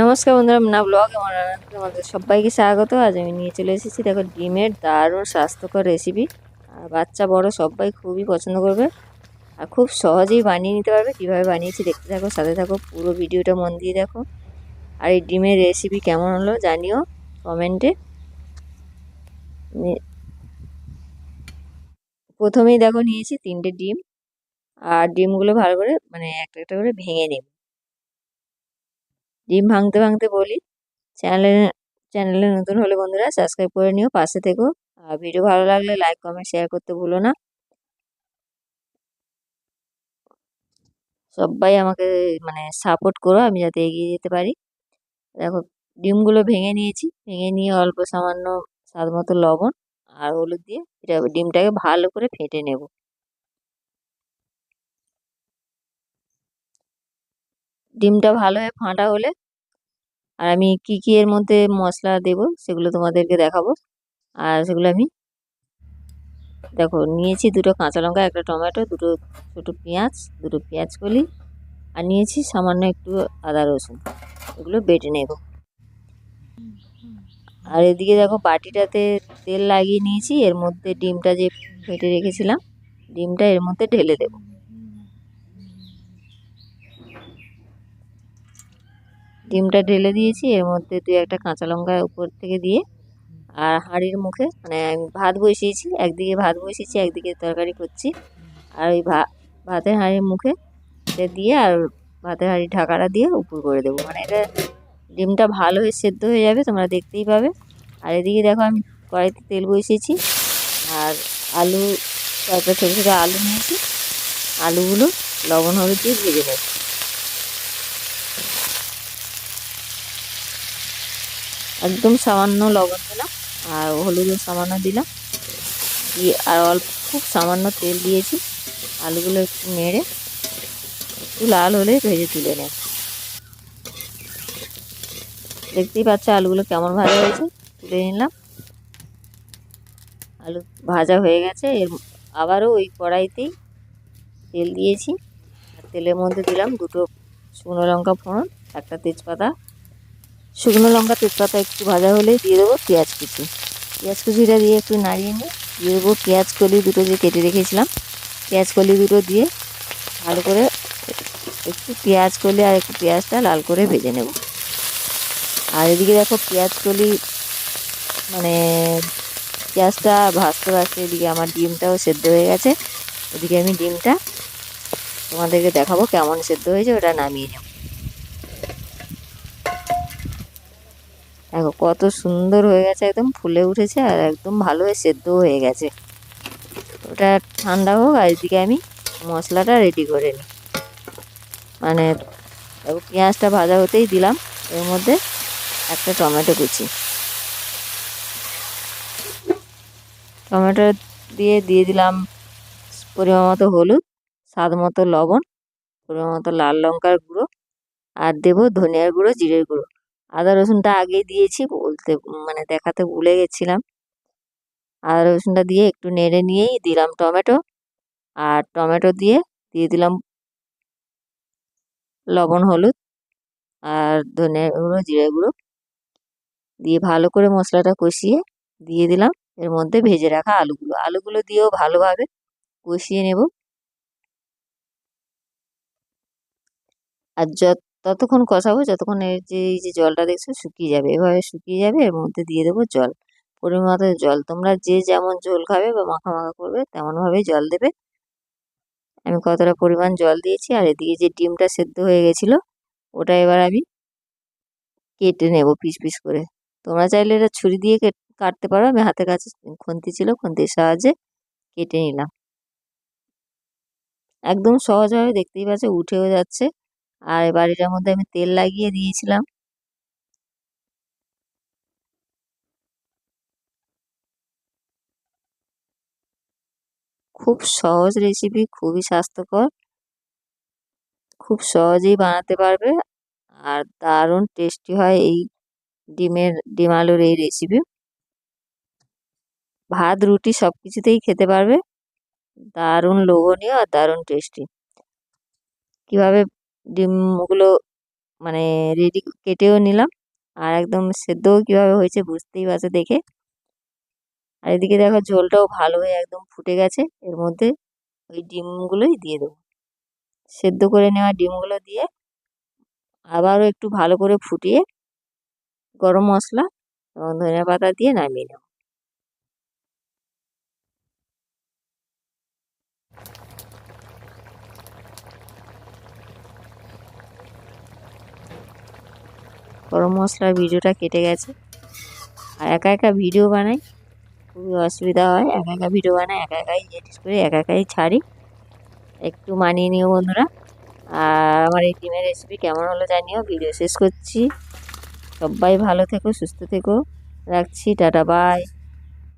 নমস্কার বন্ধুরা না ব্লগ, আমার রান্নাতে আমাদের সবাইকে স্বাগত। আজ আমি নিয়ে চলে এসেছি, দেখো ডিমের দারুণ স্বাস্থ্যকর রেসিপি আর বাচ্চা, বড় সবাই খুবই পছন্দ করবে। আর খুব সহজেই বানিয়ে নিতে পারবে, কীভাবে বানিয়েছি দেখতে থাকো, সাথে থাকো, পুরো ভিডিওটা মন দিয়ে দেখো। আর এই ডিমের রেসিপি কেমন হলো জানিও কমেন্টে প্রথমেই দেখো নিয়েছি তিনটে ডিম। আর ডিমগুলো ভালো করে মানে একটা একটা করে ভেঙে নেব। ডিম ভাঙতে ভাঙতে বলি, চ্যানেলে চ্যানেলে নতুন হলে বন্ধুরা সাবস্ক্রাইব করে নিও, পাশে থেকো। আর ভিডিও ভালো লাগলে লাইক কমেন্ট শেয়ার করতে ভুলো না। সবাই আমাকে মানে সাপোর্ট করো, আমি যাতে এগিয়ে যেতে পারি। দেখো, ডিমগুলো ভেঙে নিয়েছি। ভেঙে নিয়ে অল্প সামান্য স্বাদ মতো লবণ আর হলুদ দিয়ে এটা ডিমটাকে ভালো করে ফেটে নেব। ডিমটা ভালো ভালোভাবে ফাঁটা হলে আর আমি কী কী এর মধ্যে মশলা দেব সেগুলো তোমাদেরকে দেখাবো। আর সেগুলো আমি দেখো, নিয়েছি দুটো কাঁচা লঙ্কা, একটা টমেটো, দুটো ছোটো পেঁয়াজ, দুটো পেঁয়াজ কলি আর নিয়েছি সামান্য একটু আদা রসুন। এগুলো বেটে নেব। আর এদিকে দেখো বাটিটাতে তেল লাগিয়ে নিয়েছি, এর মধ্যে ডিমটা যে ফেটে রেখেছিলাম, ডিমটা এর মধ্যে ঢেলে দেব। ডিমটা ঢেলে দিয়েছি, এর মধ্যে দুই একটা কাঁচা লঙ্কা উপর থেকে দিয়ে আর হাঁড়ির মুখে মানে ভাত বসিয়েছি, একদিকে ভাত বসিয়েছি, একদিকে তরকারি করছি। আর ওই ভা, ভাতের হাঁড়ির মুখে দিয়ে আর ভাতের হাঁড়ি ঢাকাটা দিয়ে উপর করে দেবো। মানে এটা ডিমটা ভালো হয়ে সেদ্ধ হয়ে যাবে, তোমরা দেখতেই পাবে। আর এদিকে দেখো আমি কড়াইতে তেল বসিয়েছি, আর আলু, কয়েকটা ছোটো ছোটো আলু নিয়েছি। আলুগুলো লবণ হলুদ দিয়ে ভেজে নেব। একদম সামান্য লবণ দিলাম আর হলুদও সামান্য দিলাম। দিয়ে আর অল্প খুব সামান্য তেল দিয়েছি। আলুগুলো একটু নেড়ে একটু লাল হলে ভেজে তুলে নেব। দেখতেই পাচ্ছ আলুগুলো কেমন ভাজা হয়েছে? তুলে নিলাম। আলু ভাজা হয়ে গেছে। এর আবারও ওই কড়াইতেই তেল দিয়েছি। তেলের মধ্যে দিলাম দুটো শুকনো লঙ্কা ফোড়ন, একটা তেজপাতা শুকনো লঙ্কা তেজপাতা একটু ভাজা হলে দিয়ে দেবো পেঁয়াজ কুচি। পেঁয়াজ কুচিটা দিয়ে একটু নাড়িয়ে নিয়ে দিয়ে দেবো পেঁয়াজ কলি দুটো যে কেটে রেখেছিলাম, পেঁয়াজ কলি দুটো দিয়ে ভালো করে একটু পেঁয়াজ কলি আর একটু পেঁয়াজটা লাল করে ভেজে নেব। আর এদিকে দেখো পেঁয়াজ কলি মানে পেঁয়াজটা ভাজতে ভাজতে এদিকে আমার ডিমটাও সেদ্ধ হয়ে গেছে। এদিকে আমি ডিমটা তোমাদেরকে দেখাবো কেমন সেদ্ধ হয়েছে, ওটা নামিয়ে নেব। দেখো কত সুন্দর হয়ে গেছে, একদম ফুলে উঠেছে আর একদম ভালো সেদ্ধ হয়ে গেছে। ওটা ঠান্ডা হোক আর এদিকে আমি মশলাটা রেডি করে নিই। মানে পেঁয়াজটা ভাজা হতেই দিলাম, এর মধ্যে একটা টমেটো কুচি। টমেটো দিয়ে দিয়ে দিলাম পরিমাণ মতো হলুদ, স্বাদ মতো লবণ, পরিমাণ মতো লাল লঙ্কার গুঁড়ো, আর দেবো ধনিয়ার গুঁড়ো, জিরের গুঁড়ো। আদা রসুনটা আগেই দিয়েছি, বলতে মানে দেখাতে ভুলে গেছিলাম। আদা রসুনটা দিয়ে একটু নেড়ে নিয়েই দিলাম টমেটো। আর টমেটো দিয়ে দিয়ে দিলাম লবণ, হলুদ আর ধনে গুঁড়ো, জিরে গুঁড়ো। দিয়ে ভালো করে মশলাটা কষিয়ে দিয়ে দিলাম। এর মধ্যে ভেজে রাখা আলুগুলো। আলুগুলো দিয়েও ভালোভাবে কষিয়ে নেব। আর যত ততক্ষণ কষাবো যতক্ষণ এর যে, এই যে জলটা দেখছ শুকিয়ে যাবে। এভাবে শুকিয়ে যাবে, এর মধ্যে দিয়ে দেবো জল। পরিমাণ জল। তোমরা যে যেমন ঝোল খাবে বা মাখা মাখা করবে তেমনভাবেই জল দেবে। আমি কতটা পরিমাণ জল দিয়েছি, আর এদিকে যে ডিমটা সেদ্ধ হয়ে গেছিল, ওটা এবার আমি কেটে নেব পিস পিস করে। তোমরা চাইলে এটা ছুরি দিয়ে কাটতে পারো। আমি হাতের কাছে খুন্তি ছিল, খুন্তির সাহায্যে কেটে নিলাম। একদম সহজভাবে দেখতেই পাচ্ছে, উঠেও যাচ্ছে। আর এটার মধ্যে আমি তেল লাগিয়ে দিয়েছিলাম। খুব সহজ রেসিপি খুবই স্বাস্থ্যকর। খুব সহজেই বানাতে পারবে আর দারুণ টেস্টি হয় এই ডিমের, ডিম আলুর এই রেসিপি ভাত, রুটি সব কিছুতেই খেতে পারবে। দারুণ লোভনীয় আর দারুণ টেস্টি কীভাবে ডিমগুলো মানে রেডি কেটেও নিলাম। আর একদম সেদ্ধও কীভাবে হয়েছে বুঝতেই পারছ দেখে। আর এদিকে দেখো ঝোলটাও ভালো হয়ে একদম ফুটে গেছে। এর মধ্যে ওই ডিমগুলোই দিয়ে দেবো। সেদ্ধ করে নেওয়া ডিমগুলো দিয়ে আবারও একটু ভালো করে ফুটিয়ে গরম মশলা এবং ধনিয়া পাতা দিয়ে নামিয়ে নেব। গরম মশলার ভিডিওটা কেটে গেছে। আর একা একা ভিডিও বানাই, খুবই অসুবিধা হয়। একা একা ভিডিও বানাই, একা একাই এডিট করে, একা একাই ছাড়ি। একটু মানিয়ে নিও বন্ধুরা। আর আমার এই ডিমের রেসিপি কেমন হলো জানিও। ভিডিও শেষ করছি। সবাই ভালো থেকো, সুস্থ থেকো। রাখছি, টাটা বাই